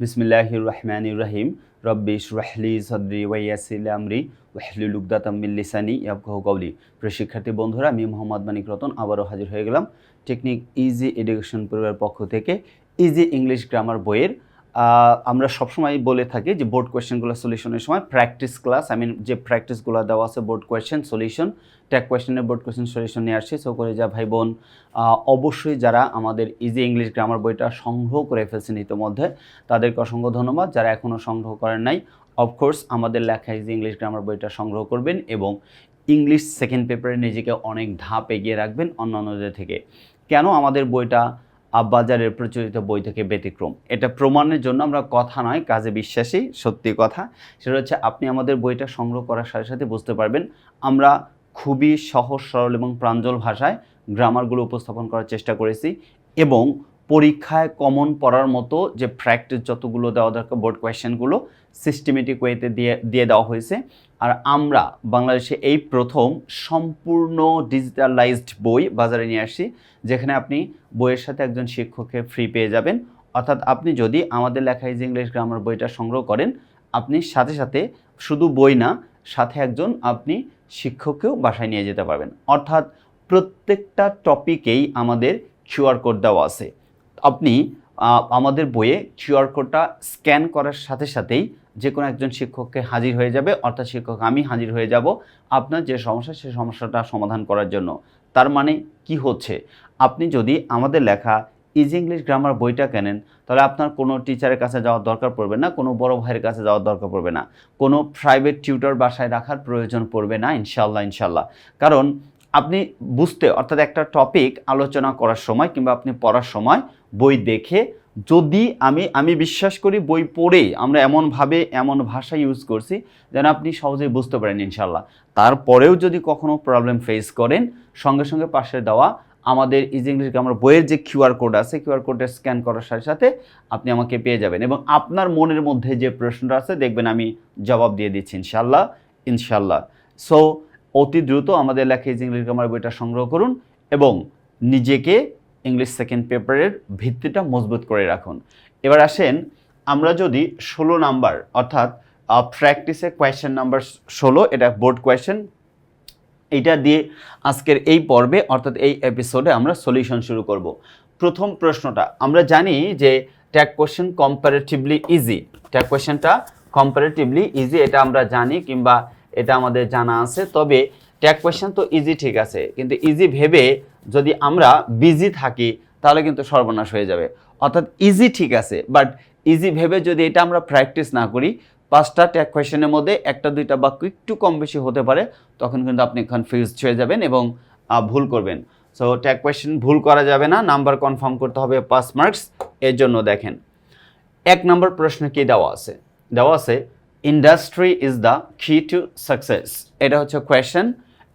বিসমিল্লাহির রহমানির রহিম রব্বি ইশরাহলি সদরি ওয়াইয়াসিল আমরি ওয়াহলুল উকদাতাম মিন লিসানি ইয়াফকাহু কওলি। প্রিয় শিক্ষার্থী বন্ধুরা, আমি মোহাম্মদ মানিক রতন, আবারও হাজির হয়ে গেলাম টেকনিক ইজি এডুকেশন পরিবারের পক্ষ থেকে ইজি ইংলিশ গ্রামার বইয়ের। আমরা সবসময় বলে থাকি যে বোর্ড কোয়েশ্চেনগুলো সলিউশনের সময় প্র্যাকটিস ক্লাস, আই মিন যে প্র্যাকটিসগুলো দেওয়া আছে বোর্ড কোয়েশ্চেন সলিউশন ট্যাগ কোয়েশ্চেনের বোর্ড কোয়েশ্চেন সলিউশন নিয়ে আসছি। সো করে যা ভাই বোন অবশ্যই যারা আমাদের ইজি ইংলিশ গ্রামার বইটা সংগ্রহ করে ফেলছেন ইতিমধ্যে, তাদেরকে অসংখ্য ধন্যবাদ। যারা এখনও সংগ্রহ করেন নাই অফকোর্স আমাদের লেখা ইজি ইংলিশ গ্রামার বইটা সংগ্রহ করবেন এবং ইংলিশ সেকেন্ড পেপারে নিজেকে অনেক ধাপ এগিয়ে রাখবেন অন্যান্যদের থেকে। কেন আমাদের বইটা বাজারের প্রচলিত বই থেকে ব্যতিক্রম? এটা প্রমাণের জন্য আমরা কথা নয়, কাজে বিশ্বাসী, সত্যি কথা। সেটা হচ্ছে আপনি আমাদের বইটা সংগ্রহ করার সাথে সাথে বুঝতে পারবেন, আমরা খুবই সহজ, সরল এবং প্রাঞ্জল ভাষায় গ্রামারগুলো উপস্থাপন করার চেষ্টা করেছি এবং পরীক্ষায় কমন পড়ার মতো যে প্র্যাকটিস যতগুলো দেওয়া দরকার বোর্ড কোয়েশ্চেনগুলো সিস্টেমেটিক ওয়েতে দিয়ে দিয়ে দেওয়া হয়েছে। আর আমরা বাংলাদেশে এই প্রথম সম্পূর্ণ ডিজিটালাইজড বই বাজারে নিয়ে আসছি যেখানে আপনি বইয়ের সাথে একজন শিক্ষককে ফ্রি পেয়ে যাবেন। অর্থাৎ আপনি যদি আমাদের লেখা ইজ ইংলিশ গ্রামার বইটা সংগ্রহ করেন, আপনি সাথে সাথে শুধু বই না, সাথে একজন আপনি শিক্ষককেও বাসায় নিয়ে যেতে পারবেন। অর্থাৎ প্রত্যেকটা টপিকেই আমাদের কিউআর কোড দেওয়া আছে। আপনি আমাদের বইয়ে কিউআর কোডটা স্ক্যান করার সাথে সাথেই যে কোনো একজন শিক্ষককে হাজির হয়ে যাবে। অর্থাৎ শিক্ষক, আমি হাজির হয়ে যাব আপনার যে সমস্যা সেই সমস্যাটা সমাধান করার জন্য। তার মানে কি হচ্ছে? আপনি যদি আমাদের লেখা ইজি ইংলিশ গ্রামার বইটা কেনেন, তাহলে আপনার কোনো টিচারের কাছে যাওয়ার দরকার পড়বে না, কোনো বড় ভাইয়ের কাছে যাওয়ার দরকার পড়বে না। কোনো প্রাইভেট টিউটর বাসায় রাখার প্রয়োজন পড়বে না ইনশাল্লাহ ইনশাল্লাহ কারণ আপনি বুঝতে, অর্থাৎ একটা টপিক আলোচনা করার সময় কিংবা আপনি পড়ার সময় বই দেখে, যদি আমি আমি বিশ্বাস করি বই পড়ে আমরা এমনভাবে, এমন ভাষা ইউজ করছি যেন আপনি সহজেই বুঝতে পারেন ইনশাল্লাহ তারপরেও যদি কখনো প্রবলেম ফেস করেন, সঙ্গে সঙ্গে পাশে দেওয়া আমাদের ইজি ইংলিশ গ্রামার বইয়ের যে কিউআর কোড আছে কিউআর কোডটা স্ক্যান করার সাথে সাথে আপনি আমাকে পেয়ে যাবেন এবং আপনার মনের মধ্যে যে প্রশ্নটা আছে, দেখবেন আমি জবাব দিয়ে দিচ্ছি ইনশাল্লাহ ইনশাল্লাহ সো অতি দ্রুত আমাদের লেখা ইজি ইংলিশ গ্রামার বইটা সংগ্রহ করুন এবং নিজেকে ইংলিশ সেকেন্ড পেপারের ভিত্তিটা মজবুত করে রাখুন। এবার আসেন, আমরা যদি ষোলো নাম্বার অর্থাৎ প্র্যাকটিসে কোয়েশ্চেন নাম্বার ষোলো, এটা বোর্ড কোয়েশ্চেন এইটা দিয়ে আজকের এই পর্বে, অর্থাৎ এই এপিসোডে আমরা সলিউশন শুরু করব। প্রথম প্রশ্নটা, আমরা জানি যে tag question comparatively easy tag কোয়েশ্চেনটা কম্পারেটিভলি ইজি এটা আমরা জানি কিংবা এটা আমাদের জানা আছে, তবে ট্যাগ কোয়েশ্চেন তো ইজি ঠিক আছে, কিন্তু ইজি ভেবে যদি আমরা বিজি থাকি, তাহলে কিন্তু সর্বনাশ হয়ে যাবে। অর্থাৎ ইজি ঠিক আছে বাট ইজি ভেবে যদি এটা আমরা প্র্যাকটিস না করি পাঁচটা ট্যাগ কোয়েশনের মধ্যে একটা, দুইটা বাক্য একটু কম বেশি হতে পারে, তখন কিন্তু আপনি কনফিউজড হয়ে যাবেন এবং ভুল করবেন। সো ট্যাগ কোয়েশ্চেন ভুল করা যাবে না নাম্বার কনফার্ম করতে হবে পাস মার্কস এর জন্য দেখেন। এক নম্বর প্রশ্ন কি দেওয়া আছে? দেওয়া আছে industry is the key to success এটা হচ্ছে কোয়েশ্চেন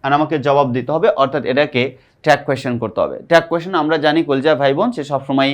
আর আমাকে জবাব দিতে হবে, অর্থাৎ এটাকে ট্যাগ কোয়েশ্চেন করতে হবে। ট্যাগ কোয়েশ্চেন আমরা জানি, কলজা ভাই বোন, সে সবসময়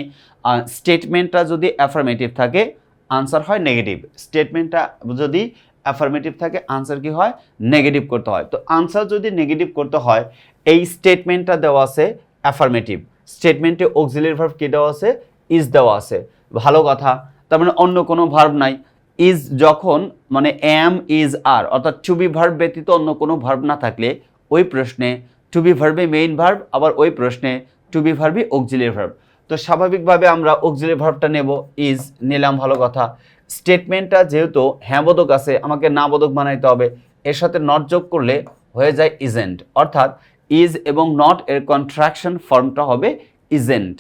স্টেটমেন্টটা যদি অ্যাফার্মেটিভ থাকে আনসার হয় নেগেটিভ। স্টেটমেন্টটা যদি অ্যাফার্মেটিভ থাকে, আনসার কি হয়? নেগেটিভ করতে হয়। তো আনসার যদি নেগেটিভ করতে হয়, এই স্টেটমেন্টটা দেওয়া আছে অ্যাফার্মেটিভ স্টেটমেন্টে অক্সিলারি ভার্ব কী দেওয়া আছে? ইজ দেওয়া আছে। ভালো কথা। তার মানে অন্য কোনো ভার্ব নাই। ইজ যখন মানে এম ইজ আর অর্থাৎ টু বি ভার্ব ব্যতীত অন্য কোনো ভার্ব না থাকলে ওই প্রশ্নে টু বি ভার্বে মেইন ভার্ব আবার ওই প্রশ্নে টু বি ভার্বই অক্সিলারি ভার্ব তো স্বাভাবিকভাবে আমরা অক্সিলারি ভার্বটা নেব ইজ নিলাম, ভালো কথা। স্টেটমেন্টটা যেহেতু হ্যাঁ বোধক আছে, আমাকে না বোধক বানাইতে হবে, এর সাথে নট যোগ করলে হয়ে যায় ইজেন্ট অর্থাৎ ইজ এবং নট এর কন্ট্রাকশন ফর্মটা হবে ইজেন্ট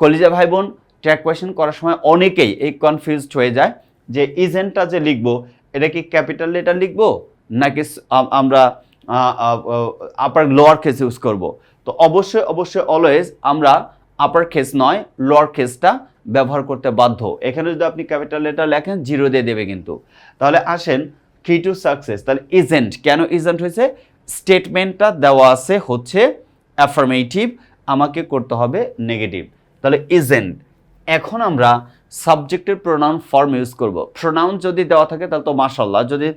কলিজা ভাই বোন ট্র্যাক কোয়েশন করার সময় অনেকেই এই কনফিউজড হয়ে যায় যে ইজেন্টটা যে লিখব, এটা কি ক্যাপিটাল লেটার লিখব? নাকি আমরা আপার লোয়ার কেস ইউজ করব? তো অবশ্যই অবশ্যই অলওয়েজ আমরা আপার কেস নয় লোয়ার কেসটা ব্যবহার করতে বাধ্য। এখানে যদি আপনি ক্যাপিটাল লেটার লেখেন জিরো দিয়ে দেবে কিন্তু। তাহলে আসেন কি টু সাকসেস তাহলে ইজেন্ট কেন ইজেন্ট হয়েছে? স্টেটমেন্টটা দেওয়া আছে হচ্ছে অ্যাফার্মেটিভ আমাকে করতে হবে নেগেটিভ তাহলে ইজেন্ট এখন আমরা সাবজেক্টের প্রোনাউন ফর্ম ইউজ করব। প্রোনাউন যদি দেওয়া থাকে, তাহলে তো মাশাল্লাহ যদি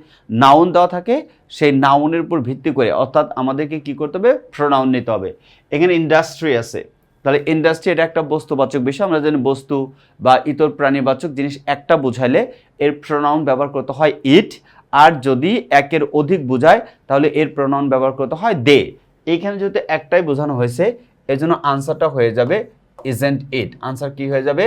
নাউন দেওয়া থাকে, সেই নাউনের উপর ভিত্তি করে, অর্থাৎ আমাদেরকে কি করতে হবে? প্রোনাউন নিতে হবে। এখানে ইন্ডাস্ট্রি আছে। তাহলে ইন্ডাস্ট্রি এটা একটা বস্তুবাচক বিষয়। আমরা জানি বস্তু বা ইতর প্রাণীবাচক জিনিস একটা বোঝাইলে এর প্রোনাউন ব্যবহার করতে হয় ইট আর যদি একের অধিক বোঝায়, তাহলে এর প্রোনাউন ব্যবহার করতে হয় দে এইখানে যেহেতু একটাই বোঝানো হয়েছে এই জন্য আনসারটা হয়ে যাবে ইজেন্ট ইট আনসার কি হয়ে যাবে?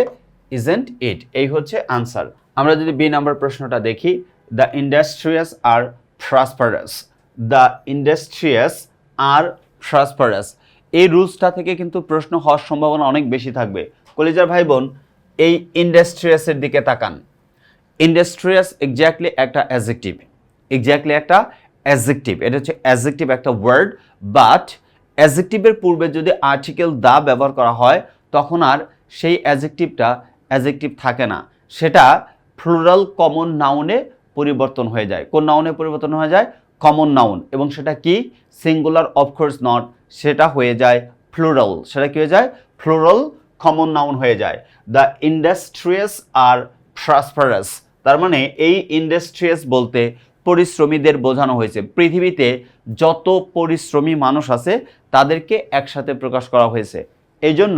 ইজেন্ট ইট এই হচ্ছে আনসার আমরা যদি বি নাম্বার প্রশ্নটা দেখি the industrious are prosperous the industrious are prosperous এই রুলসটা থেকে কিন্তু প্রশ্ন হওয়ার সম্ভাবনা অনেক বেশি থাকবে। কলেজার ভাই বোন এই ইন্ডাস্ট্রিয়াসের দিকে তাকান। ইন্ডাস্ট্রিয়াস এক্স্যাক্টলি একটা অ্যাজেক্টিভ এক্স্যাক্টলি একটা অ্যাজেক্টিভ এটা হচ্ছে অ্যাজেক্টিভ একটা ওয়ার্ড বাট অ্যাজেক্টিভের পূর্বে যদি আর্টিকেল দা ব্যবহার করা হয়, তখন আর সেই অ্যাজেক্টিভটা অ্যাজেক্টিভ থাকে না। সেটা ফ্লোরাল কমন নাউনে পরিবর্তন হয়ে যায়। কোন নাউনে পরিবর্তন হয়ে যায়? কমন নাউন এবং সেটা কি? সিঙ্গুলার অফকোর্স নট সেটা হয়ে যায় ফ্লোরাল সেটা কি হয়ে যায়? ফ্লোরাল কমন নাউন হয়ে যায়। দ্য ইন্ডাস্ট্রিয়াস আর ফ্রাসপারাস তার মানে এই ইন্ডাস্ট্রিয়াস বলতে পরিশ্রমীদের বোঝানো হয়েছে। পৃথিবীতে যত পরিশ্রমী মানুষ আছে, তাদেরকে একসাথে প্রকাশ করা হয়েছে। এই জন্য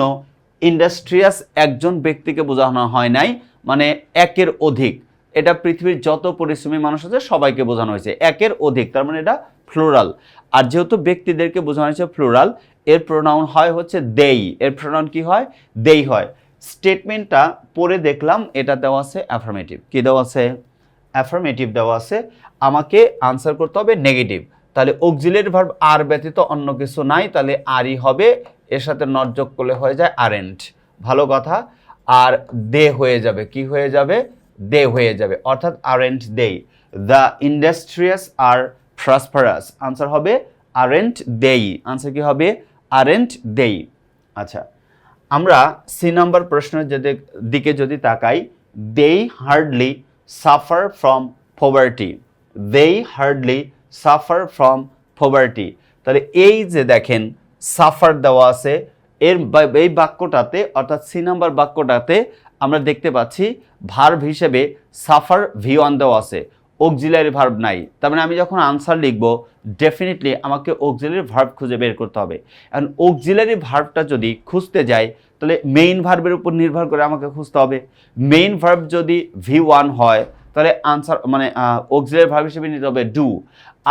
ইন্ডাস্ট্রিয়াস একজন ব্যক্তিকে বোঝানো হয় নাই মানে একের অধিক। এটা পৃথিবীর যত পরিশ্রমী মানুষ আছে, সবাইকে বোঝানো হয়েছে। একের অধিক, তার মানে এটা ফ্লোরাল আর যেহেতু ব্যক্তিদেরকে বোঝানো হয়েছে ফ্লোরাল এর প্রোনাউন হয় হচ্ছে দেই। এর প্রোনাউন কি হয়? দেই হয়। স্টেটমেন্টটা পড়ে দেখলাম, এটা দেওয়া আছে অ্যাফার্মেটিভ কি দেওয়া আছে? অ্যাফার্মেটিভ দেওয়া আছে। আমাকে আনসার করতে হবে নেগেটিভ তাহলে অক্সিলের ভার্ব আর ব্যতীত অন্য কিছু নাই, তাহলে আরই হবে, এর সাথে নট যোগ করলে হয়ে যায় আরেন্ট ভালো কথা। আর দে হয়ে যাবে। কি হয়ে যাবে? দে হয়ে যাবে। অর্থাৎ aren't they the industrious are prosperous answer হবে আরেন্ট দেই আনসার কি হবে? আরেন্ট দেই আচ্ছা আমরা সি নাম্বার প্রশ্নের যদি দিকে যদি তাকাই they hardly suffer from poverty they hardly suffer from poverty তাহলে এই যে দেখেন সাফার দেওয়া আছে, এর এই বাক্যটাতে, অর্থাৎ সি নাম্বার বাক্যটাতে আমরা দেখতে পাচ্ছি ভার্ভ হিসেবে সাফার ভি ওয়ান দেওয়া আছে। অক্সিলারি ভার্ব নাই। তার মানে আমি যখন আনসার লিখব ডেফিনেটলি আমাকে অক্সিলারি ভার্ব খুঁজে বের করতে হবে। এখন অক্সিলারি ভার্বটা যদি খুঁজতে যাই, তাহলে মেইন ভার্বের উপর নির্ভর করে আমাকে খুঁজতে হবে। মেইন ভার্ব যদি ভি ওয়ান হয়, তাহলে আনসার মানে অক্সিলারি ভার্ব হিসেবে নিতে হবে ডু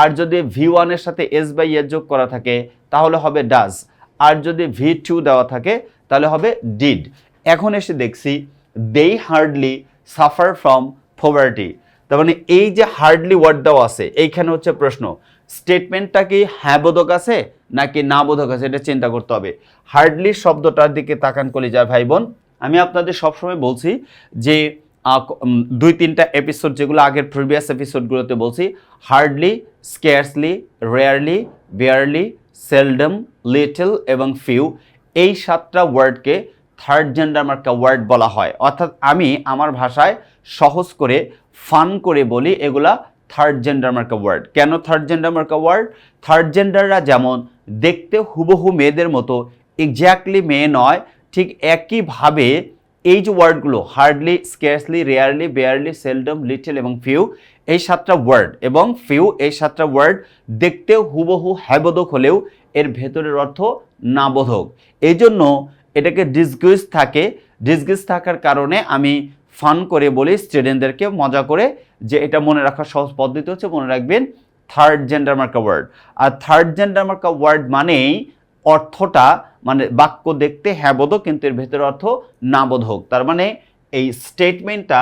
আর যদি ভি ওয়ানের সাথে এস বাই এর যোগ করা থাকে, তাহলে হবে ডাজ আর যদি ভি টু দেওয়া থাকে, তাহলে হবে ডিড এখন এসে দেখছি দেই হার্ডলি সাফার ফ্রম পভার্টি তার মানে এই যে হার্ডলি ওয়ার্ড আছে, এইখানে হচ্ছে প্রশ্ন স্টেটমেন্টটা কি হ্যাঁ বোধক আছে নাকি না বোধক আছে এটা চিন্তা করতে হবে। হার্ডলি শব্দটার দিকে তাকান কলিজার ভাই বোন আমি আপনাদের সবসময় বলছি যে দুই তিনটা এপিসোড যেগুলো আগের প্রিভিয়াস এপিসোডগুলোতে বলছি hardly scarcely rarely barely seldom little এবং ফিউ এই সাতটা ওয়ার্ডকে থার্ড জেন্ডার মার্কা ওয়ার্ড বলা হয়। অর্থাৎ আমি আমার ভাষায় সহজ করে ফান করে বলি এগুলা থার্ড জেন্ডার মার্কা ওয়ার্ড কেন থার্ড জেন্ডার মার্কা ওয়ার্ড থার্ড জেন্ডাররা যেমন দেখতে হুবহু মেয়েদের মতো এক্স্যাক্টলি মেয়ে নয়, ঠিক একইভাবে এই যে ওয়ার্ডগুলো hardly scarcely rarely barely seldom little এবং ফিউ এই সাতটা ওয়ার্ড এবং ফিউ এই সাতটা ওয়ার্ড দেখতে হুবহু হ্যাবোধক হলেও এর ভেতরের অর্থ না বোধক এই জন্য এটাকে ডিসগুইজ থাকে। ডিসগুইজ থাকার কারণে আমি ফান করে বলি স্টুডেন্টদেরকে মজা করে যে এটা মনে রাখার সহজ পদ্ধতি হচ্ছে, মনে রাখবেন থার্ড জেন্ডার মার্কা ওয়ার্ড আর থার্ড জেন্ডার মার্কা ওয়ার্ড মানেই অর্থটা মানে বাক্য দেখতে হ্যাঁ বোধক কিন্তু এর ভেতর অর্থ না বোধক তার মানে এই স্টেটমেন্টটা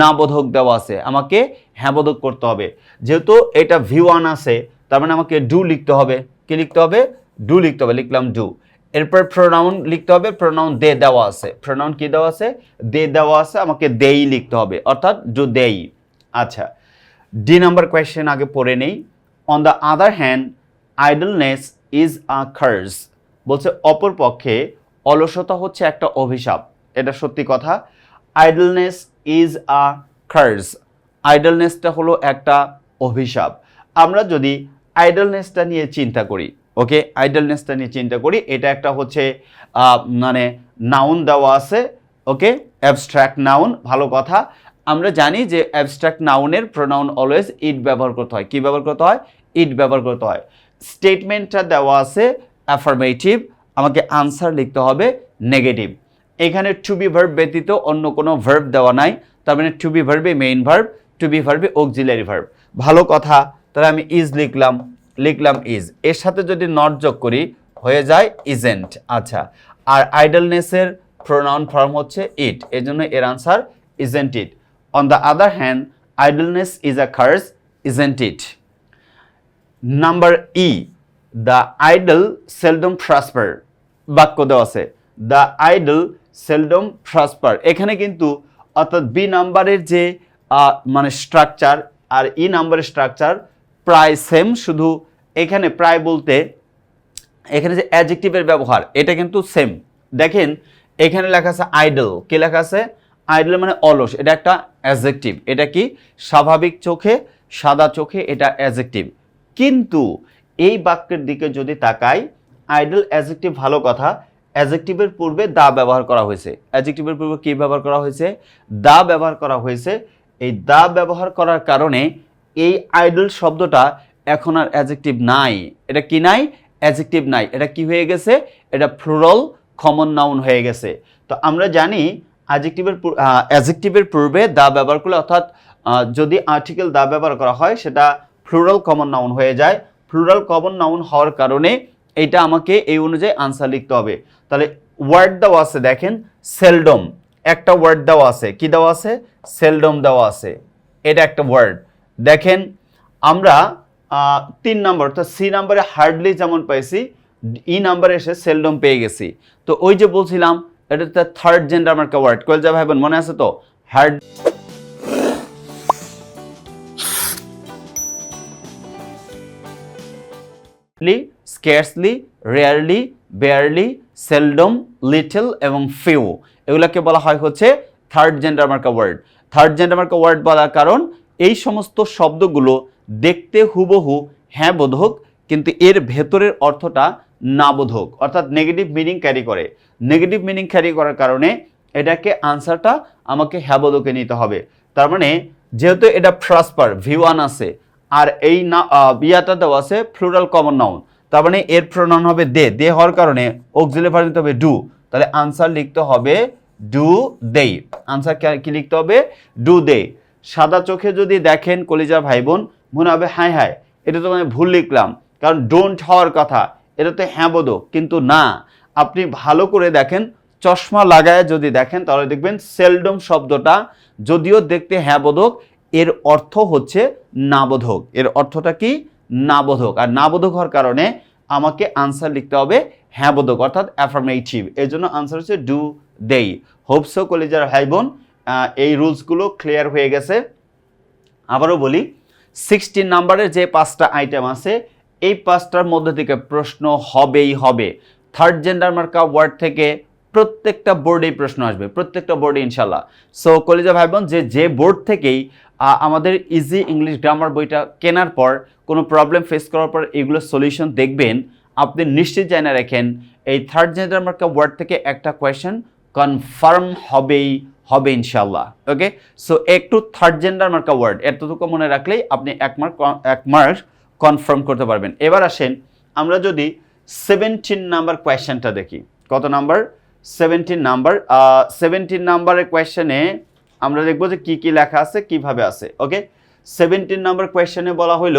না বোধক দেওয়া আছে। আমাকে হ্যাঁ বোধক করতে হবে। যেহেতু এটা ভি ওয়ান আছে, তার মানে আমাকে ডু লিখতে হবে। কি লিখতে হবে? ডু লিখতে হবে। লিখলাম ডু এরপর প্রোনাউন লিখতে হবে প্রোনাউন দে দেওয়া আছে। প্রোনাউন কি দেওয়া আছে? দে দেওয়া আছে, আমাকে দেই লিখতে হবে, অর্থাৎ ডু দেই। আচ্ছা ডি নাম্বার কোয়েশ্চেন আগে পড়ে নেই। On the other hand idleness is a curse বলছে, অপর পক্ষে অলসতা হচ্ছে একটা অভিশাপ। এটা সত্যি কথা। আইডলনেস ইজ আ খার্স আইডলনেসটা হলো একটা অভিশাপ। আমরা যদি আইডলনেসটা নিয়ে চিন্তা করি ওকে আইডলনেসটা নিয়ে চিন্তা করি। এটা একটা হচ্ছে মানে নাউন দেওয়া আছে। ওকে অ্যাবস্ট্রাক্ট নাউন ভালো কথা। আমরা জানি যে অ্যাবস্ট্রাক্ট নাউনের প্রোনাউন অলওয়েজ ইট ব্যবহার করতে হয়। কী ব্যবহার করতে হয়? ইট ব্যবহার করতে হয়। স্টেটমেন্টটা দেওয়া আছে অ্যাফার্মেটিভ আমাকে আনসার লিখতে হবে নেগেটিভ এখানে টু বি ভার্ব ব্যতীত অন্য কোনো ভার্ব দেওয়া নাই। তার মানে টু বি ভার্বে মেইন ভার্ব টু বি ভার্বে অক্সিলারি ভার্ব ভালো কথা। তাহলে আমি ইজ লিখলাম। লিখলাম ইজ এর সাথে যদি নট যোগ করি, হয়ে যায় ইজেন্ট আচ্ছা আর আইডলনেসের প্রোনাউন ফর্ম হচ্ছে ইট এর জন্য এর answer isn't it on the other hand idleness is a curse isn't it number E the idle seldom prosper বাক্য দেওয়া আছে দ্য আইডল সেলডম প্রসপার এখানে কিন্তু অর্থাৎ বি নাম্বারের যে মানে স্ট্রাকচার আর ই নাম্বারের স্ট্রাকচার প্রায় সেম শুধু এখানে প্রায় বলতে এখানে যে অ্যাডজেক্টিভের ব্যবহার, এটা কিন্তু সেম দেখেন, এখানে লেখা আছে আইডল কি লেখা আছে? আইডল মানে অলস, এটা একটা অ্যাডজেক্টিভ এটা কি? স্বাভাবিক চোখে, সাদা চোখে এটা অ্যাডজেক্টিভ কিন্তু এই বাক্যের দিকে যদি তাকাই আইডল অ্যাডজেক্টিভ ভালো কথা। অ্যাডজেক্টিভের পূর্বে দা ব্যবহার করা হয়েছে। অ্যাডজেক্টিভের পূর্বে কি ব্যবহার করা হয়েছে? দা ব্যবহার করা হয়েছে। এই দা ব্যবহার করার কারণে এই আইডল শব্দটা এখন আর অ্যাডজেক্টিভ নাই। এটা কি নাই? অ্যাডজেক্টিভ নাই। এটা কি হয়ে গেছে? এটা ফ্লোরাল কমন নাউন হয়ে গেছে। তো আমরা জানি অ্যাডজেক্টিভের অ্যাডজেক্টিভের পূর্বে দা ব্যবহার করলে অর্থাৎ যদি আর্টিকেল দা ব্যবহার করা হয়, সেটা ফ্লোরাল কমন নাউন হয়ে যায়। ফ্লোরাল কমন নাউন হওয়ার কারণে এটা আমাকে এই অনুযায়ী আনসার লিখতে হবে। তাহলে ওয়ার্ড দেওয়া আছে, দেখেন সেলডম একটা ওয়ার্ড দেওয়া আছে। কি দেওয়া আছে? সেলডম দেওয়া আছে। এটা একটা ওয়ার্ড দেখেন, আমরা তিন নম্বর, অর্থাৎ সি নাম্বারে হার্ডলি যেমন পাইছি, ই নাম্বারে এসে সেলডম পেয়ে গেছি। তো ওই যে বলছিলাম, এটা তো থার্ড জেন্ডার মার্কা ওয়ার্ড কয়েল যা ভাইবেন মনে আছে তো? Hard scarcely rarely barely seldom little এবং ফিউ এগুলোকে বলা হয় হচ্ছে থার্ড জেন্ডার মার্কা ওয়ার্ড থার্ড জেন্ডার মার্কা ওয়ার্ড বলার কারণ এই সমস্ত শব্দগুলো দেখতে হুবহু হ্যাঁ বোধক, কিন্তু এর ভেতরের অর্থটা না বোধক। অর্থাৎ নেগেটিভ মিনিং ক্যারি করে। নেগেটিভ মিনিং ক্যারি করার কারণে এটাকে আনসারটা আমাকে হ্যাঁ বোধকে নিতে হবে। তার মানে যেহেতু এটা ফ্রাসপার ভিওয়ান আছে, আর এই না বিয়াটা দেওয়া আছে ফ্লুরাল কমন নাউন তার মানে এর প্রনাউন হবে দে। দে হওয়ার কারণে অক্সিলে ভার নিতে হবে ডু তাহলে আনসার লিখতে হবে ডু দেই আনসার কি লিখতে হবে? ডু দে সাদা চোখে যদি দেখেন কলিজা ভাই বোন মনে হবে হাই হাই এটা তো মানে ভুল লিখলাম। কারণ ডোন্ট হওয়ার কথা, এটা তো হ্যাঁ বোধক কিন্তু না। আপনি ভালো করে দেখেন, চশমা লাগায় যদি দেখেন, তাহলে দেখবেন সেলডম শব্দটা যদিও দেখতে হ্যাঁ বোধক, এর অর্থ হচ্ছে নাবোধক এর অর্থটা কি? নাবোধক আর নাবোধক হওয়ার কারণে আমাকে আনসার লিখতে হবে হ্যাঁ বোধক, অর্থাৎ অ্যাফার্মেটিভ এর জন্য আনসার হচ্ছে ডু দেই হোপসো কলেজের ভাই বোন এই রুলসগুলো ক্লিয়ার হয়ে গেছে। আবারও বলি সিক্সটিন নাম্বারের যে পাঁচটা আইটেম আছে, এই পাঁচটার মধ্যে থেকে প্রশ্ন হবেই হবে। থার্ড জেন্ডার মার্কা ওয়ার্ড থেকে প্রত্যেকটা বোর্ডেই প্রশ্ন আসবে, প্রত্যেকটা বোর্ডে ইনশাল্লাহ সো কলেজা ভাই বোন যে যে বোর্ড থেকেই আমাদের ইজি ইংলিশ গ্রামার বইটা কেনার পর, কোনো প্রবলেম ফেস করার পর এগুলোর সলিউশন দেখবেন, আপনি নিশ্চিত জানা রাখেন, এই থার্ড জেন্ডার মার্কা ওয়ার্ড থেকে একটা কোয়েশ্চেন কনফার্ম হবেই হবে ইনশাল্লাহ ওকে সো একটু থার্ড জেন্ডার মার্কা ওয়ার্ড এতটুকু মনে রাখলেই আপনি এক মার্ক এক মার্ক কনফার্ম করতে পারবেন। এবার আসেন, আমরা যদি সেভেন্টিন নাম্বার কোয়েশ্চেনটা দেখি। কত নাম্বার সেভেন্টিন নাম্বার সেভেন্টিন নাম্বারের কোয়েশ্চেনে আমরা দেখব যে কি কি লেখা আছে, কীভাবে আছে ওকে সেভেন্টিন নাম্বার কোয়েশ্চেনে বলা হইল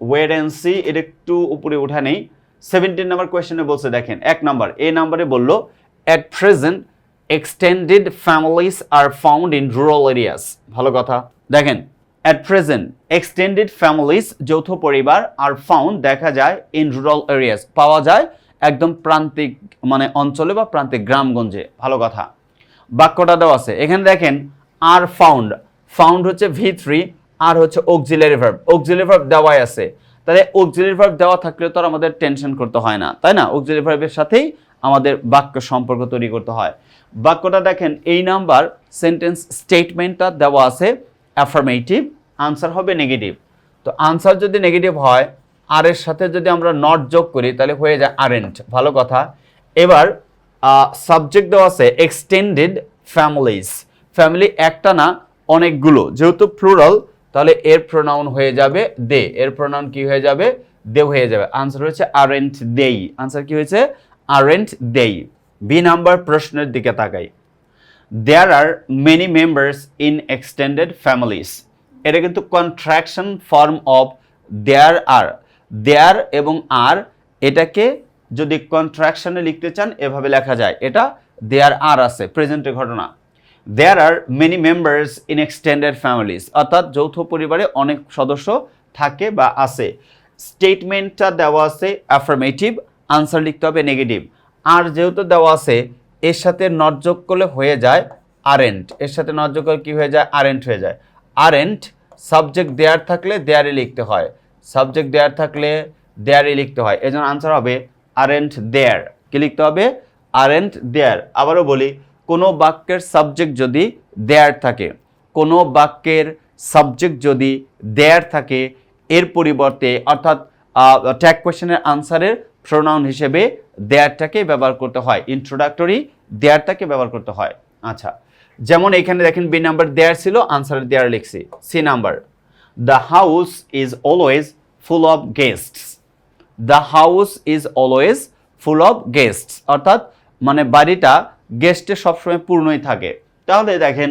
ওয়েট অ্যান্ড সি এটা একটু উপরে উঠা নেই। সেভেন্টিন নাম্বার কোয়েশ্চেনে বলছে, দেখেন, এক নাম্বার এই নাম্বারে বলল at present extended families are found in rural areas ভালো কথা। দেখেন অ্যাট প্রেজেন্ট এক্সটেন্ডেড ফ্যামিলিস যৌথ পরিবার আর ফাউন্ড দেখা যায় ইন রুরাল এরিয়াস পাওয়া যায় একদম প্রান্তিক মানে অঞ্চলে বা প্রান্তিক গ্রামগঞ্জে। ভালো কথা। বাক্যটা দেওয়া আছে। এখানে দেখেন আর ফাউন্ড ফাউন্ড হচ্ছে ভি থ্রি আর হচ্ছে অক্সিলারি ভার্ব অক্সিলারি ভার্ব দেওয়াই আছে। তাহলে অক্সিলারি ভার্ব দেওয়া থাকলে তো আর আমাদের টেনশন করতে হয় না। তাই না? অক্সিলারি ভার্বের সাথেই আমাদের বাক্য সম্পর্ক তৈরি করতে হয়। বাক্যটা দেখেন, এই নাম্বার সেন্টেন্স স্টেটমেন্টটা দেওয়া আছে অ্যাফার্মেটিভ আনসার হবে নেগেটিভ তো আনসার যদি নেগেটিভ হয় আর এর সাথে যদি আমরা নট যোগ করি, তাহলে হয়ে যায় আরেন্ট ভালো কথা। এবার সাবজেক্ট দেওয়া আছে এক্সটেন্ডেড ফ্যামিলিজ ফ্যামিলি একটা না, অনেকগুলো। যেহেতু প্লুরাল তাহলে এর প্রোনাউন হয়ে যাবে দে এর প্রোনাউন কি হয়ে যাবে? দে হয়ে যাবে। আনসার হয়েছে আরেন্ট দেই আনসার কি হয়েছে? আরেন্ট দেই বি নাম্বার প্রশ্নের দিকে তাকাই। There are many members in extended families এটা কিন্তু contraction form of there are there এবং আর এটাকে যদি কন্ট্রাকশনে লিখতে চান, এভাবে লেখা যায়। এটা দেয়ার আর আছে প্রেজেন্টের ঘটনা। There are many members in extended families অর্থাৎ যৌথ পরিবারে অনেক সদস্য থাকে বা আছে। স্টেটমেন্টটা দেওয়া আছে অ্যাফার্মেটিভ আনসার লিখতে হবে নেগেটিভ আর যেহেতু দেওয়া আছে, এর সাথে নট যোগ করলে হয়ে যায় আরেন্ট এর সাথে নট যোগ করলে কী হয়ে যায়? আরেন্ট হয়ে যায়। আরেন্ট সাবজেক্ট দেয়ার থাকলে দেয়ারে লিখতে হয়। সাবজেক্ট দেয়ার থাকলে দেয়ারে লিখতে হয়। এজন্য আনসার হবে আরেন্ট দেয়ার কি লিখতে হবে? আরেন্ট দেয়ার আবারও বলি, কোনো বাক্যের সাবজেক্ট যদি দেয়ার থাকে, কোনো বাক্যের সাবজেক্ট যদি দেয়ার থাকে, এর পরিবর্তে অর্থাৎ ট্যাগ কোয়েশ্চেনের আনসারের প্রোনাউন হিসেবে দেয়ারটাকে ব্যবহার করতে হয় ইন্ট্রোডাক্টরি দেয়ারটাকে ব্যবহার করতে হয়। আচ্ছা যেমন এখানে দেখেন বি নাম্বার দেয়ার ছিল আনসার দেয়ার লিখছি। C number the house is always full of guests the house is always full of guests অর্থাৎ মানে বাড়িটা গেস্টে সবসময় পূর্ণই থাকে। তাহলে দেখেন,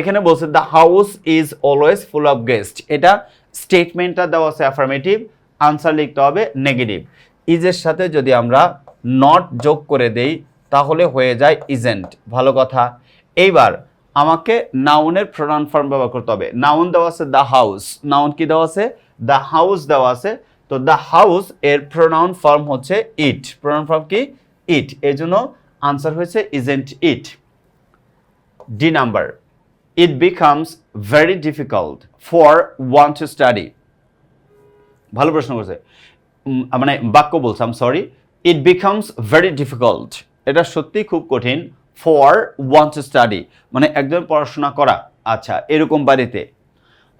এখানে বলছে the house is always full of guest এটা স্টেটমেন্টটা দেওয়া আছে অ্যাফার্মেটিভ আনসার লিখতে হবে নেগেটিভ ইজের সাথে যদি আমরা নট যোগ করে দেই, তাহলে হয়ে যায় ইজেন্ট ভালো কথা। এইবার আমাকে নাউনের প্রোনাউন ফর্ম ব্যবহার করতে হবে। নাউন দেওয়া আছে দ্য হাউস নাউন কি দেওয়া আছে? দ্য হাউস দেওয়া আছে। তো দ্য হাউস এর প্রোনাউন ফর্ম হচ্ছে ইট প্রোনাউন ফর্ম কি? ইট এই জন্য আনসার হয়েছে isn't it D number it becomes very difficult for one to study ভালো প্রশ্ন করছে। মানে বাক্য বলছাম sorry it becomes very difficult এটা সত্যি খুব কঠিন ফর ওয়ান টু স্টাডি মানে একজন পড়াশোনা করা। আচ্ছা এরকম বাড়িতে।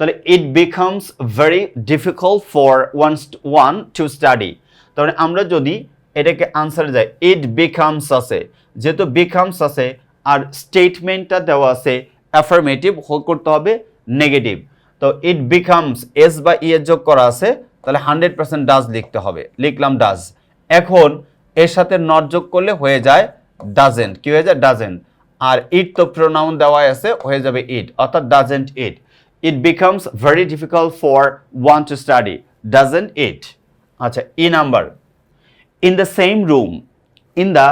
তাহলে it becomes very difficult for one one to study তাহলে আমরা যদি এটাকে আনসারে যাই ইট বিকামস আছে। যেহেতু বিকামস আছে, আর স্টেটমেন্টটা দেওয়া আছে অ্যাফার্মেটিভ হোল করতে হবে নেগেটিভ তো ইট বিকামস এস বা ই এর যোগ করা আছে তাহলে হান্ড্রেড পার্সেন্ট ডাজ লিখতে হবে। লিখলাম ডাজ এখন এর সাথে নট যোগ করলে হয়ে যায় ডাজেন্ট কি হয়ে যায়? ডাজেন্ট আর ইট তো প্রোনাউন দেওয়াই আছে হয়ে যাবে ইট অর্থাৎ doesn't it it becomes very difficult for one to study doesn't it আচ্ছা E number in the same room in the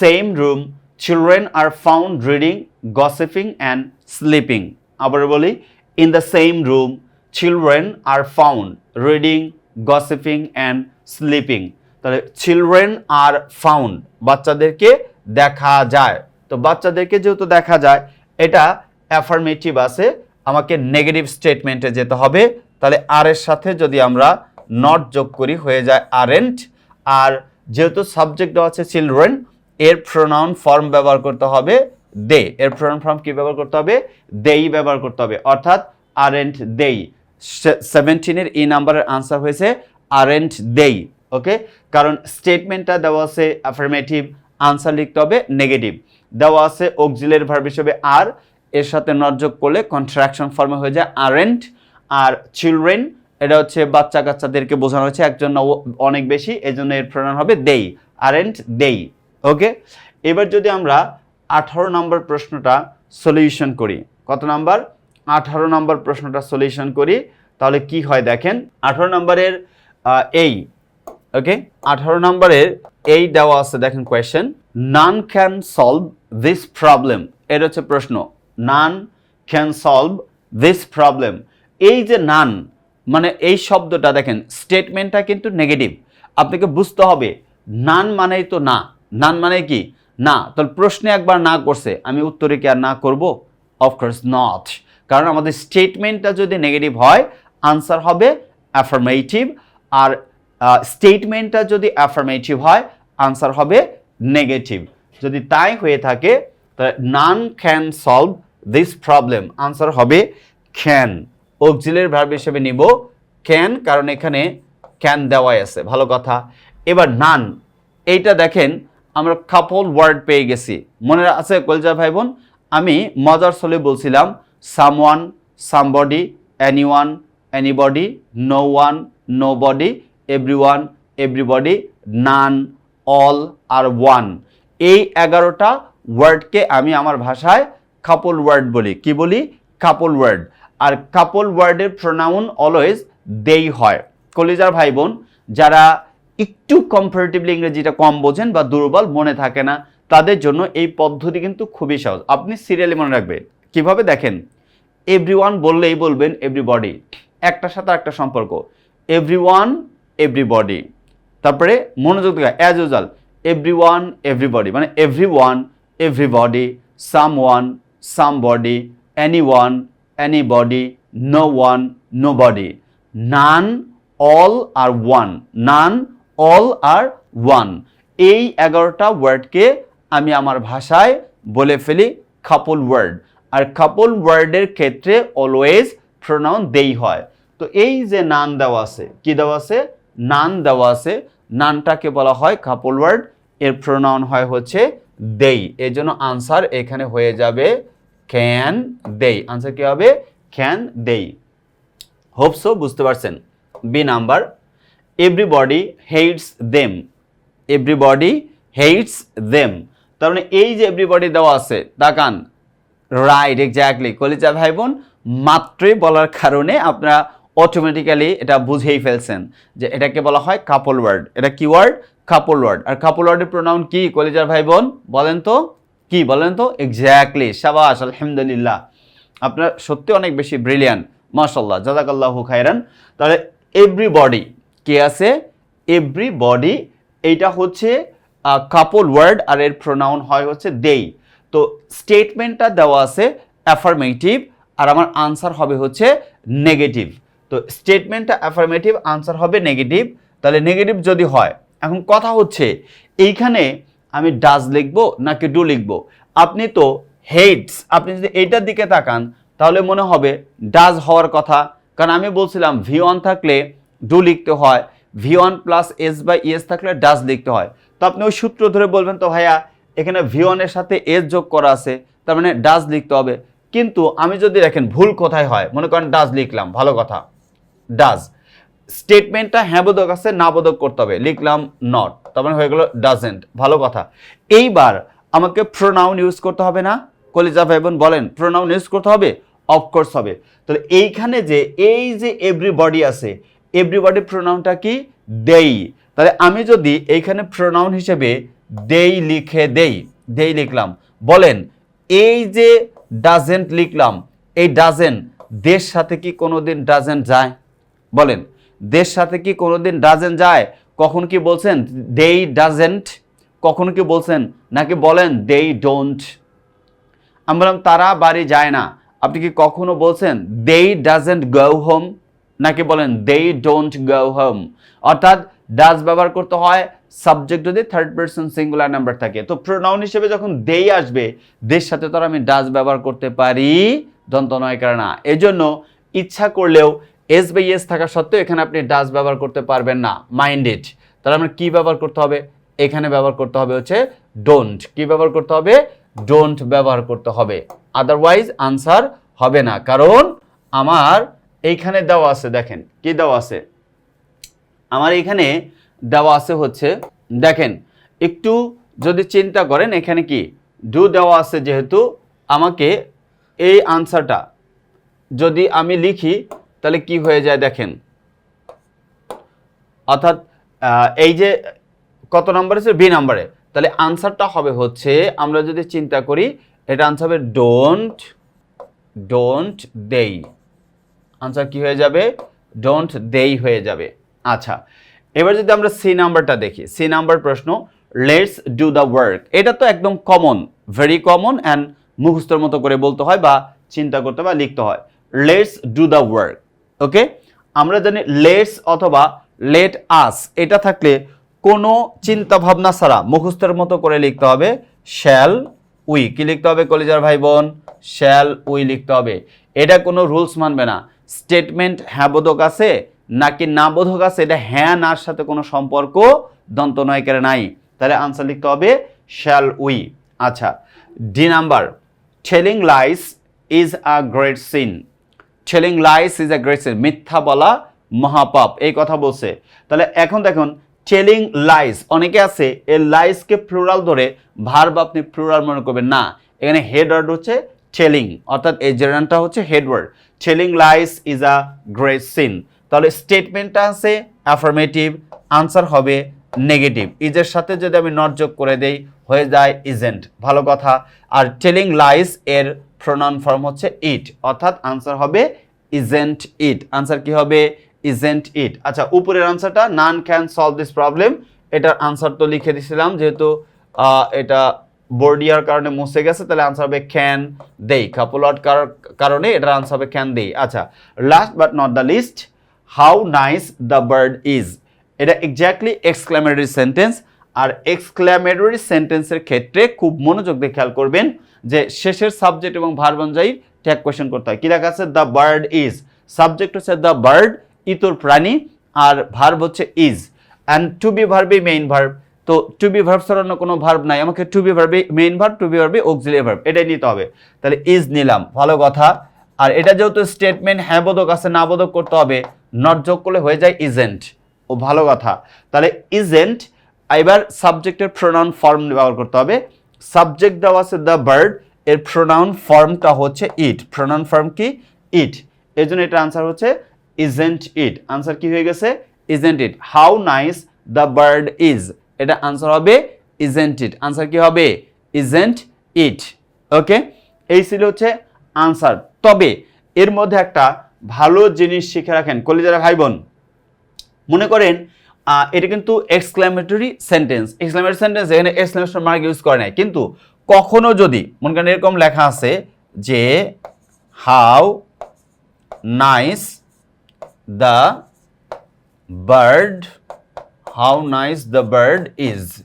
same room children are found reading gossiping, and sleeping আবার বলি in the same room, children are found reading gossiping and sleeping তাহলে children are found বাচ্চাদেরকে দেখা যায়। তো বাচ্চাদেরকে যেহেতু দেখা যায়, এটা অ্যাফার্মেটিভ আছে, আমাকে নেগেটিভ স্টেটমেন্টে যেতে হবে। তাহলে আর এর সাথে যদি আমরা নট যোগ করি, হয়ে যায় আরেন্ট আর যেহেতু সাবজেক্ট আছে চিলড্রেন এর প্রোনাউন ফর্ম ব্যবহার করতে হবে দে এর প্রোনাউন ফর্ম কি ব্যবহার করতে হবে? দেই ব্যবহার করতে হবে। অর্থাৎ আরেন্ট দেই সেভেন্টিনের এই নাম্বারের আনসার হয়েছে আরেন্ট দেই ওকে কারণ স্টেটমেন্টটা দেওয়া আছে অ্যাফার্মেটিভ আনসার লিখতে হবে নেগেটিভ দেওয়া আছে অক্সিলের ভার্ব হিসেবে আর, এর সাথে নট করলে কন্ট্রাকশন ফর্মে হয়ে যায় আরেন্ট আর চিলড্রেন এটা হচ্ছে বাচ্চা কাচ্চাদেরকে বোঝানো হচ্ছে একজন অনেক বেশি এই জন্য এর প্রণয়ন হবে দেই আরেন্ট দেই ওকে এবার যদি আমরা আঠারো নম্বর প্রশ্নটা সলিউশন করি, কত নাম্বার আঠারো নম্বর প্রশ্নটা সলিউশন করি, তাহলে কি হয় দেখেন, আঠারো নম্বরের এই, ওকে? আঠারো নম্বরের এই দেওয়া আছে, দেখেন question none can solve this problem এটা হচ্ছে প্রশ্ন none can solve this problem এই যে নান মানে এই শব্দটা দেখেন স্টেটমেন্টটা কিন্তু নেগেটিভ আপনাকে বুঝতে হবে নান মানেই তো না নান মানে কি? না, তাহলে প্রশ্নে একবার না করছে, আমি উত্তরে কি আর না করব? অফকোর্স নট কারণ আমাদের স্টেটমেন্টটা যদি নেগেটিভ হয় আনসার হবে অ্যাফার্মেটিভ আর স্টেটমেন্টটা যদি অ্যাফার্মেটিভ হয় আনসার হবে নেগেটিভ যদি তাই হয়ে থাকে, তাহলে none can solve this problem answer হবে ক্যান অক্সিলের ভার্ব হিসেবে নিব ক্যান কারণ এখানে ক্যান দেওয়াই আছে। ভালো কথা। এবার নান এইটা দেখেন, আমরা কাপল ওয়ার্ড পেয়ে গেছি। মনে আছে কলজা ভাই বোন আমি মজার ছলে বলছিলাম someone somebody anyone anybody no one nobody everyone everybody none all আর ওয়ান এই এগারোটা ওয়ার্ডকে আমি আমার ভাষায় কাপল ওয়ার্ড বলি। কি বলি? কাপল ওয়ার্ড আর কাপল ওয়ার্ডের প্রোনাউন অলওয়েজ দেই হয়। কলিজার ভাই বোন যারা একটু কম্পারেটিভলি ইংরেজিটা কম বোঝেন বা দুর্বল মনে থাকে না, তাদের জন্য এই পদ্ধতি কিন্তু খুবই সহজ। আপনি সিরিয়ালি মনে রাখবেন। কীভাবে দেখেন? এভরিওয়ান বললেই বলবেন এভরিবডি একটার সাথে একটা সম্পর্ক। এভরিওয়ান এভরিবডি তারপরে মনোযোগ দিকে অ্যাজ ইউজাল এভরিওয়ান এভরিবডি মানে everyone everybody someone somebody anyone anybody no one nobody none all আর ওয়ান নান অল আর ওয়ান এই এগারোটা ওয়ার্ডকে আমি আমার ভাষায় বলে ফেলি কাপল ওয়ার্ড আর কাপল ওয়ার্ডের ক্ষেত্রে অলওয়েজ প্রোনাউন দেই হয়। তো এই যে নান দেওয়া আছে, কি দেওয়া আছে? নান দেওয়া আছে। নানটাকে বলা হয় কাপল ওয়ার্ড এর প্রোনাউন হয় হচ্ছে দেই। এর জন্য আনসার এখানে হয়ে যাবে ক্যান দেই। আনসার কি হবে? ক্যান দেই। হোপ সো বুঝতে পারছেন? B number everybody hates them everybody hates them তার মানে এই যে এভরিবডি দেওয়া আছে, তাকান। রাইট এক্স্যাক্টলি কলিজা ভাই বোন মাত্রই বলার কারণে আপনারা অটোমেটিক্যালি এটা বুঝেই ফেলছেন যে এটাকে বলা হয় কাপল ওয়ার্ড এটা কি ওয়ার্ড কাপল ওয়ার্ড আর কাপল ওয়ার্ডের প্রোনাউন কি? কলিজার ভাই বোন বলেন তো কি? বলেন তো? এক্স্যাক্টলি সাবাস, আলহামদুলিল্লাহ। আপনার সত্যি অনেক বেশি ব্রিলিয়ান মাশাল্লাহ জাজাকাল্লাহু খাইরান তাহলে এভরিবডি কে আছে? এভরিবডি এইটা হচ্ছে কাপল ওয়ার্ড আর এর প্রোনাউন হয় হচ্ছে দেই তো স্টেটমেন্টটা দেওয়া আছে অ্যাফার্মেটিভ আর আমার আনসার হবে হচ্ছে নেগেটিভ তো স্টেটমেন্টটা অ্যাফার্মেটিভ আনসার হবে নেগেটিভ তাহলে নেগেটিভ যদি হয়, এখন কথা হচ্ছে, এইখানে আমি ডাজ লিখব নাকি ডু লিখব? আপনি তো হেটস আপনি যদি এইটার দিকে তাকান, তাহলে মনে হবে ডাজ হওয়ার কথা। কারণ আমি বলছিলাম ভি ওয়ান থাকলে ডু লিখতে হয় V one plus S by S থাকলে ডাজ লিখতে হয়। তো আপনি ওই সূত্র ধরে বলবেন তো ভাইয়া এখানে ভি ওয়ানের সাথে এস যোগ করা আছে, তার মানে ডাজ লিখতে হবে। কিন্তু আমি যদি দেখেন ভুল কোথায় হয়, মনে করেন ডাজ লিখলাম, ভালো কথা। ডাজ স্টেটমেন্টটা হ্যাঁ বোধক আছে না বোধক করতে হবে, লিখলাম নট তার মানে হয়ে গেল ডাজেন্ট ভালো কথা। এইবার আমাকে প্রোনাউন ইউজ করতে হবে না, কলিজা ভাই বোন বলেন প্রোনাউন ইউজ করতে হবে অফকোর্স হবে। তাহলে এইখানে যে, এই যে এভরিবডি আছে এভরিবডি প্রোনাউনটা কি? দেই তাহলে আমি যদি এইখানে প্রোনাউন হিসেবে দেই লিখে দেই দেই লিখলাম। বলেন, এই যে ডাজেন্ট লিখলাম, এই ডাজেন্ট দেশ সাথে কি কোনো দিন ডাজেন্ট যায়? বলেন, দেশ সাথে কি কোনো দিন ডাজেন্ট যায়? কখন কি বলছেন, দেই ডাজেন্ট কখন কি বলছেন? নাকি বলেন, দেই ডোন্ট আমি বললাম, তারা বাড়ি যায় না। আপনি কি কখনো বলছেন, দেই ডাজেন্ট গো হোম নাকি বলেন, দেই ডোন্ট গো হোম অর্থাৎ ডাজ ব্যবহার করতে হয় সাবজেক্ট যদি থার্ড পার্সন সিঙ্গুলার নাম্বার থাকে, তো প্রোনাউন হিসেবে যখন দেই আসবে দের সাথে তো আমি ডাজ ব্যবহার করতে পারি, দন্ত নয় কারণ না এই জন্য ইচ্ছা করলেও এস বাই এস থাকা সত্ত্বেও এখানে আপনি ডাজ ব্যবহার করতে পারবেন না মাইন্ডেড তাহলে আমরা কী ব্যবহার করতে হবে? এখানে ব্যবহার করতে হবে হচ্ছে ডোন্ট কি ব্যবহার করতে হবে? ডোন্ট ব্যবহার করতে হবে। আদারওয়াইজ আনসার হবে না। কারণ আমার এইখানে দেওয়া আছে, দেখেন, কি দেওয়া আছে? আমার এখানে দেওয়া আছে হচ্ছে, দেখেন, একটু যদি চিন্তা করেন, এখানে কি? ডু দেওয়া আছে যেহেতু, আমাকে এই আনসারটা যদি আমি লিখি, তাহলে কি হয়ে যায় দেখেন। অর্থাৎ এই যে কত নাম্বার আছে? বি নাম্বারে। তাহলে আনসারটা হবে হচ্ছে, আমরা যদি চিন্তা করি, এটা আনসার হবে ডোন্ট ডোন্ট দেই আনসার কি হয়ে যাবে? ডোন্ট দেই হয়ে যাবে। আচ্ছা এবার যদি আমরা সি নাম্বারটা দেখি সি নাম্বার প্রশ্ন লেটস ডু দ্য ওয়ার্ক এটা তো একদম কমন ভেরি কমন অ্যান্ড মুখস্থর মতো করে বলতে হয় বা চিন্তা করতে বা লিখতে হয়। Let's do the work okay আমরা জানি লেটস অথবা লেট আস এটা থাকলে কোনো চিন্তা ভাবনা ছাড়া মুখস্থের মতো করে লিখতে হবে শ্যাল উই কি লিখতে হবে কলিজার ভাই বোন শ্যাল উই লিখতে হবে। এটা কোনো রুলস মানবে না। স্টেটমেন্ট হ্যাঁ বোধক আছে নাকি না বোধক আছে? এটা হ্যাঁ নার সাথে কোনো সম্পর্ক দন্ত নয় করে নাই। তাহলে আনসার লিখতে হবে শ্যাল উই আচ্ছা D number telling lies is a great sin telling lies is a great sin মিথ্যা বলা মহাপাপ, এই কথা বলছে। তাহলে এখন দেখুন টেলিং লাইস অনেকে আছে, এই লাইসকে প্লুরাল ধরে ভার্ব আপনি প্লুরাল মনে করবেন না। এখানে হেড ওয়ার্ড হচ্ছে টেলিং অর্থাৎ এই জেনারটা হচ্ছে head word telling lies is a great sin তাহলে স্টেটমেন্টটা আছে অ্যাফার্মেটিভ আনসার হবে নেগেটিভ ইজের সাথে যদি আমি নট যোগ করে দেই, হয়ে যায় ইজেন্ট ভালো কথা। আর টেলিং লাইস এর প্রোনাউন ফর্ম হচ্ছে ইট অর্থাৎ আনসার হবে ইজেন্ট ইট আনসার কি হবে? ইজেন্ট ইট আচ্ছা উপরের আনসারটা none can solve this problem এটার আনসার তো লিখে দিছিলাম, যেহেতু এটা বোর্ডিয়ার কারণে মুছে গেছে, তাহলে আনসার হবে ক্যান দেই। কাপল আউট কারণে এটার আনসার হবে ক্যান দেই। আচ্ছা last but not the least how nice the bird is এটা এক্স্যাক্টলি এক্সক্লামেটরি সেন্টেন্স আর এক্সক্লামেটরি সেন্টেন্সের ক্ষেত্রে খুব মনোযোগ দিয়ে খেয়াল করবেন যে শেষের সাবজেক্ট এবং ভার্ব অনুযায়ী ট্যাগ কোয়েশ্চেন করতে হয়। কি লেখা আছে? দ্য বার্ড ইজ সাবজেক্ট হচ্ছে দ্য বার্ড ইতর প্রাণী, আর ভার্ব হচ্ছে ইজ অ্যান্ড টু বি ভার্বই মেইন ভার্ব তো টু বি ভার্ব ছাড়া অন্য কোনো ভার্ব নাই। আমাকে টু বি ভার্বি মেইন ভার্ব টু বি ভার্বি অক্সিলিয়ারি ভার্ব এটাই নিতে হবে। তাহলে ইজ নিলাম। ভালো কথা। আর এটা যেহেতু স্টেটমেন্ট হ্যাঁ বোধক আছে, না বোধক করতে হবে। নট যোগ করলে হয়ে যায় ইজেন্ট ও ভালো কথা। তাহলে ইজেন্ট এবার সাবজেক্টের প্রোনাউন ফর্ম ব্যবহার করতে হবে। সাবজেক্ট দেওয়া আছে দ্য বার্ড এর প্রোনাউন ফর্মটা হচ্ছে ইট প্রোনাউন ফর্ম কি? ইট এই জন্য এটা আনসার হচ্ছে ইজেন্ট ইট আনসার কি হয়ে গেছে? Isn't it how nice the bird is এটা আনসার হবে ইজেন্ট ইট আনসার কি হবে? ইজেন্ট ইট ওকে এই ছিল হচ্ছে আনসার তবে এর মধ্যে একটা ভালো জিনিস শিখে রাখেন। কলিজারা ভাই বোন মনে করেন এটা কিন্তু এক্সক্লামেটরি সেন্টেন্স এক্সক্লামেটরি সেন্টেন্স এখানে এক্সক্লামেশন মার্ক ইউজ করে নাই। কিন্তু কখনো যদি, মনে করেন এরকম লেখা আছে যে how nice the bird how nice the bird is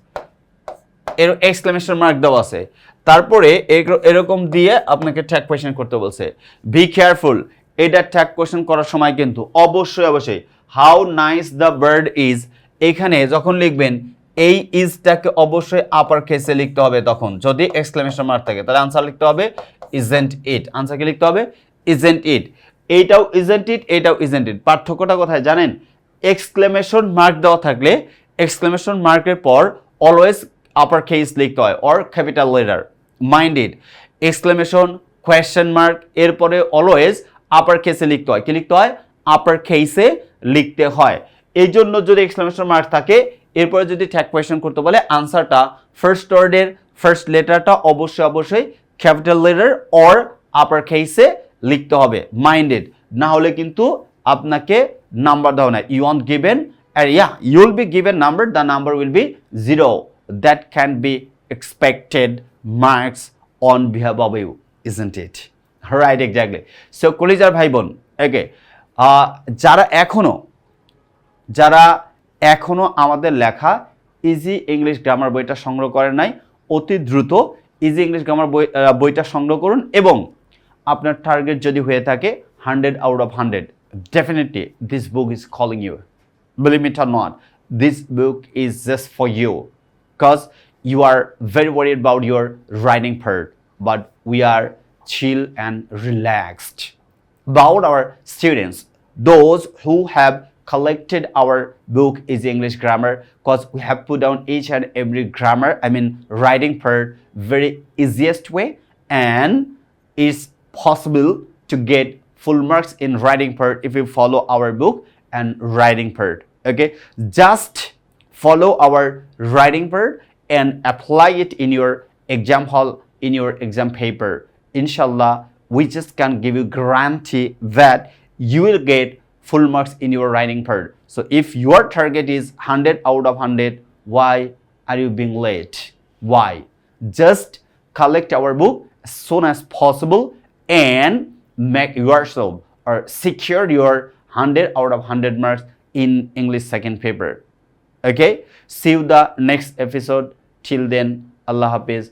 এর এক্সক্লেমেশন মার্ক দেওয়া আছে। তারপরে এর- এরকম দিয়ে আপনাকে ট্র্যাক কোয়েশ্চেন করতে বলছে। বি কেয়ারফুল এটা ট্যাগ কোয়েশ্চেন করার সময় কিন্তু অবশ্যই অবশ্যই how nice the bird is এখানে যখন লিখবেন, এই ইজটাকে অবশ্যই আপার কেসে লিখতে হবে তখন। যদি এক্সক্লেমেশন মার্ক থাকে, তাহলে আনসার লিখতে হবে ইজেন্ট ইট আনসার কি লিখতে হবে? ইজেন্ট ইট এইটাও ইজেন্ট ইট এটাও ইজেন্ট ইট পার্থক্যটা কোথায় জানেন? এক্সক্লেমেশন মার্ক দেওয়া থাকলে এক্সক্লেমেশন মার্কের পর অলওয়েজ আপার কেস লিখতে হয় or capital letter mind it exclamation question mark এরপরে অলওয়েজ আপার কেসে লিখতে হয়। কি লিখতে হয়? আপার কেসে লিখতে হয়। এই জন্য যদি এক্সক্লেমেশন মার্ক থাকে, এরপরে যদি ট্যাগ কোয়েশ্চেন করতে বলে আনসারটা ফার্স্ট ওয়ার্ডের ফার্স্ট লেটারটা অবশ্যই অবশ্যই ক্যাপিটাল লেটার অর আপার কেসে লিখতে হবে। মাইন্ডেড না হলে কিন্তু আপনাকে নাম্বার দেওয়া না you won't given or yeah you will be given number the number will be zero that can be expected marks on behalf of you isn't it right exactly so কলিজার ভাই বোন ওকে যারা এখনও যারা এখনও আমাদের লেখা ইজি ইংলিশ গ্রামার বইটা সংগ্রহ করেন নাই অতি দ্রুত ইজি ইংলিশ গ্রামার বই বইটা সংগ্রহ করুন এবং আপনার টার্গেট যদি হয়ে থাকে hundred out of hundred definitely this book is calling you believe it or not, this book is just for you because you are very worried about your writing part, but we chill and relaxed about our students, those who have collected our book is English grammar because we have put down each and every grammar, I mean writing part very easiest way and it's possible to get full marks in writing part if you follow our book and writing part okay? Just follow our writing part and apply it in your exam hall in your exam paper inshallah we just can give you guarantee that you will get full marks in your writing part so if your target is 100 out of 100 why are you being late why just collect our book as soon as possible and make yourself or secure your 100 out of 100 marks in English second paper. Okay, see you the next episode. Till then, Allah Hafiz.